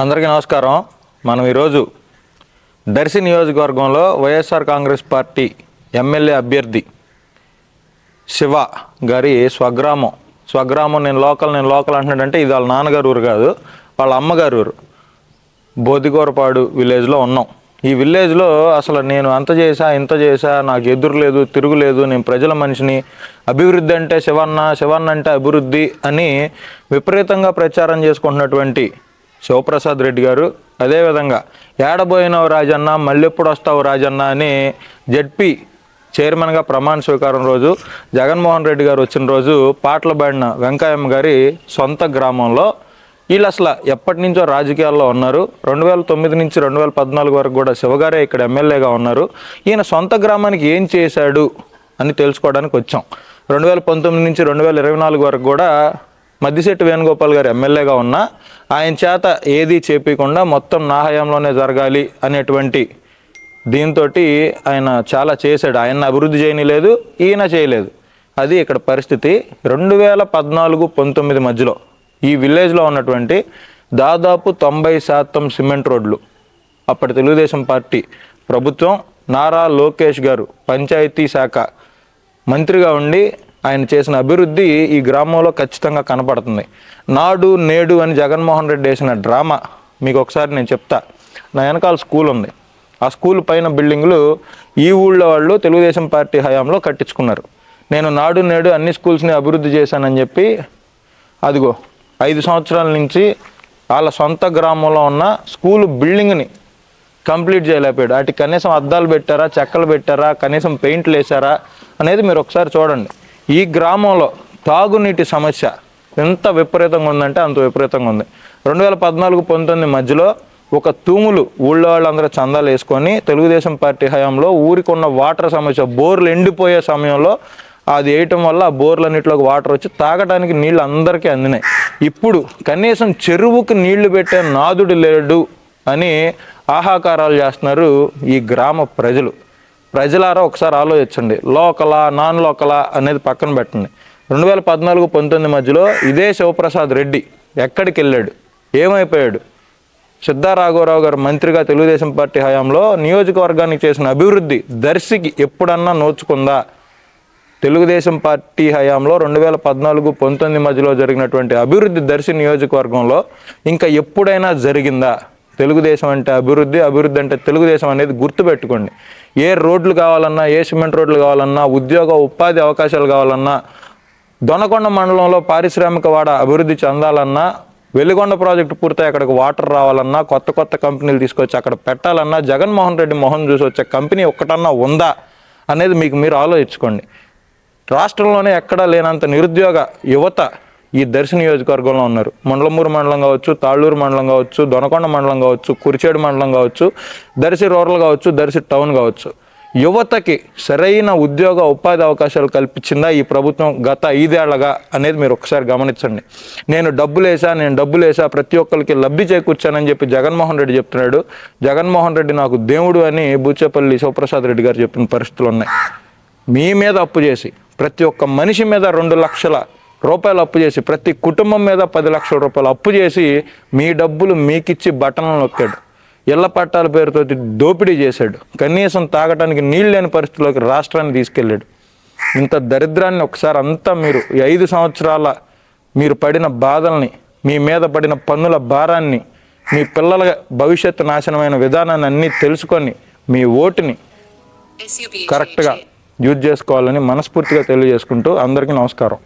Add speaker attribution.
Speaker 1: అందరికీ నమస్కారం. మనం ఈరోజు దర్శి నియోజకవర్గంలో వైఎస్ఆర్ కాంగ్రెస్ పార్టీ ఎమ్మెల్యే అభ్యర్థి శివ గారి స్వగ్రామం. స్వగ్రామం నేను లోకల్ నేను లోకల్ అంటున్నాడంటే ఇది వాళ్ళ నాన్నగారు ఊరు కాదు వాళ్ళ అమ్మగారు ఊరు. బోధిగోరపాడు విలేజ్లో ఉన్నాం. ఈ విలేజ్లో అసలు నేను అంత చేసా ఇంత చేసా నాకు ఎదురు లేదు తిరుగులేదు నేను ప్రజల మనిషిని అభివృద్ధి అంటే శివన్న శివన్న అంటే అభివృద్ధి అని విపరీతంగా ప్రచారం చేసుకుంటున్నటువంటి శివప్రసాద్ రెడ్డి గారు. అదేవిధంగా ఏడబోయినవు రాజన్న మళ్ళెప్పుడు వస్తావు రాజన్న అని జడ్పీ చైర్మన్గా ప్రమాణ స్వీకారం రోజు జగన్మోహన్ రెడ్డి గారు వచ్చిన రోజు పాటలు పాడిన వెంకయ్యమ్మ గారి సొంత గ్రామంలో. వీళ్ళు అసలు ఎప్పటి నుంచో రాజకీయాల్లో ఉన్నారు. రెండు వేల తొమ్మిది నుంచి రెండు వేల పద్నాలుగు వరకు కూడా శివగారే ఇక్కడ ఎమ్మెల్యేగా ఉన్నారు. ఈయన సొంత గ్రామానికి ఏం చేశాడు అని తెలుసుకోవడానికి వచ్చాం. రెండు వేల పంతొమ్మిది నుంచి రెండు వేల ఇరవై నాలుగు వరకు కూడా మద్దిశెట్టి వేణుగోపాల్ గారు ఎమ్మెల్యేగా ఉన్నా ఆయన చేత ఏది చేపించకుండా మొత్తం నా హయాంలోనే జరగాలి అనేటువంటి దీంతో ఆయన చాలా చేశాడు. ఆయన అభివృద్ధి చేయనిలేదు ఈయన చేయలేదు. అది ఇక్కడ పరిస్థితి. రెండు వేల పద్నాలుగు పంతొమ్మిది మధ్యలో ఈ విలేజ్లో ఉన్నటువంటి దాదాపు తొంభై శాతం సిమెంట్ రోడ్లు అప్పటి తెలుగుదేశం పార్టీ ప్రభుత్వం నారా లోకేష్ గారు పంచాయతీ శాఖ మంత్రిగా ఉండి ఆయన చేసిన అభివృద్ధి ఈ గ్రామంలో ఖచ్చితంగా కనపడుతుంది. నాడు నేడు అని జగన్మోహన్ రెడ్డి వేసిన డ్రామా మీకు ఒకసారి నేను చెప్తా. నా వెనకాల స్కూల్ ఉంది. ఆ స్కూల్ పైన బిల్డింగులు ఈ ఊళ్ళో వాళ్ళు తెలుగుదేశం పార్టీ హయాంలో కట్టించుకున్నారు. నేను నాడు నేడు అన్ని స్కూల్స్ని అభివృద్ధి చేశానని చెప్పి అదిగో ఐదు సంవత్సరాల నుంచి వాళ్ళ సొంత గ్రామంలో ఉన్న స్కూల్ బిల్డింగ్ని కంప్లీట్ చేయలేకపోయాడు. వాటికి కనీసం అద్దాలు పెట్టారా చెక్కలు పెట్టారా కనీసం పెయింట్లు వేసారా అనేది మీరు ఒకసారి చూడండి. ఈ గ్రామంలో తాగునీటి సమస్య ఎంత విపరీతంగా ఉందంటే అంత విపరీతంగా ఉంది. రెండు వేల పద్నాలుగు పంతొమ్మిది మధ్యలో ఒక తూములు ఊళ్ళో వాళ్ళందరూ చందాలు వేసుకొని తెలుగుదేశం పార్టీ హయాంలో ఊరికి ఉన్న వాటర్ సమస్య బోర్లు ఎండిపోయే సమయంలో అది వేయటం వల్ల ఆ బోర్లన్నింటిలోకి వాటర్ వచ్చి తాగడానికి నీళ్ళు అందరికీ అందినాయి. ఇప్పుడు కనీసం చెరువుకి నీళ్ళు పెట్టే నాదుడు లేడు అని ఆహాకారాలు చేస్తున్నారు ఈ గ్రామ ప్రజలు. ప్రజలారా ఒకసారి ఆలోచించండి. లోకలా నాన్ లోకలా అనేది పక్కన పెట్టండి. రెండు వేల పద్నాలుగు పంతొమ్మిది మధ్యలో ఇదే శివప్రసాద్ రెడ్డి ఎక్కడికి వెళ్ళాడు? ఏమైపోయాడు? సిద్ధారాఘవరావు గారు మంత్రిగా తెలుగుదేశం పార్టీ హయాంలో నియోజకవర్గానికి చేసిన అభివృద్ధి దర్శికి ఎప్పుడన్నా నోచుకుందా? తెలుగుదేశం పార్టీ హయాంలో రెండు వేల పద్నాలుగు పంతొమ్మిది మధ్యలో జరిగినటువంటి అభివృద్ధి దర్శి నియోజకవర్గంలో ఇంకా ఎప్పుడైనా జరిగిందా? తెలుగుదేశం అంటే అభివృద్ధి అభివృద్ధి అంటే తెలుగుదేశం అనేది గుర్తుపెట్టుకోండి. ఏ రోడ్లు కావాలన్నా ఏ సిమెంట్ రోడ్లు కావాలన్నా ఉద్యోగ ఉపాధి అవకాశాలు కావాలన్నా దొనకొండ మండలంలో పారిశ్రామిక వాడ అభివృద్ధి చెందాలన్నా వెలిగొండ ప్రాజెక్టు పూర్తయి అక్కడికి వాటర్ రావాలన్నా కొత్త కొత్త కంపెనీలు తీసుకొచ్చి అక్కడ పెట్టాలన్నా జగన్మోహన్ రెడ్డి మొహం చూసి వచ్చే కంపెనీ ఒక్కటన్నా ఉందా అనేది మీకు మీరు ఆలోచించుకోండి. రాష్ట్రంలోనే ఎక్కడా లేనంత నిరుద్యోగ యువత ఈ దర్శి నియోజకవర్గంలో ఉన్నారు. మండలమూరు మండలం కావచ్చు తాళ్ళూరు మండలం కావచ్చు దొనకొండ మండలం కావచ్చు కురిచేడు మండలం కావచ్చు దర్శి రూరల్ కావచ్చు దర్శి టౌన్ కావచ్చు. యువతకి సరైన ఉద్యోగ ఉపాధి అవకాశాలు కల్పించిందా ఈ ప్రభుత్వం గత ఐదేళ్ళగా అనేది మీరు ఒకసారి గమనించండి. నేను డబ్బులు వేసా నేను డబ్బులు వేసా ప్రతి ఒక్కరికి లబ్ధి చేకూర్చానని చెప్పి జగన్మోహన్ రెడ్డి చెప్తున్నాడు. జగన్మోహన్ రెడ్డి నాకు దేవుడు అని బూచేపల్లి శివప్రసాద్ రెడ్డి గారు చెప్పిన పరిస్థితులు ఉన్నాయి. మీ మీద అప్పు చేసి ప్రతి ఒక్క మనిషి మీద రెండు లక్షల రూపాయలు అప్పు చేసి ప్రతి కుటుంబం మీద పది లక్షల రూపాయలు అప్పు చేసి మీ డబ్బులు మీకిచ్చి బట్టలను నొక్కాడు. ఇళ్ళ పట్టాల పేరుతో దోపిడీ చేశాడు. కనీసం తాగటానికి నీళ్ళు లేని పరిస్థితిలోకి రాష్ట్రాన్ని తీసుకెళ్ళాడు. ఇంత దరిద్రాన్ని ఒకసారి అంతా మీరు ఈ ఐదు సంవత్సరాల మీరు పడిన బాధల్ని మీ మీద పడిన పన్నుల భారాన్ని మీ పిల్లల భవిష్యత్తు నాశనమైన విధానాన్ని అన్నీ తెలుసుకొని మీ ఓటుని కరెక్ట్గా యూజ్ చేసుకోవాలని మనస్ఫూర్తిగా తెలియజేసుకుంటూ అందరికీ నమస్కారం.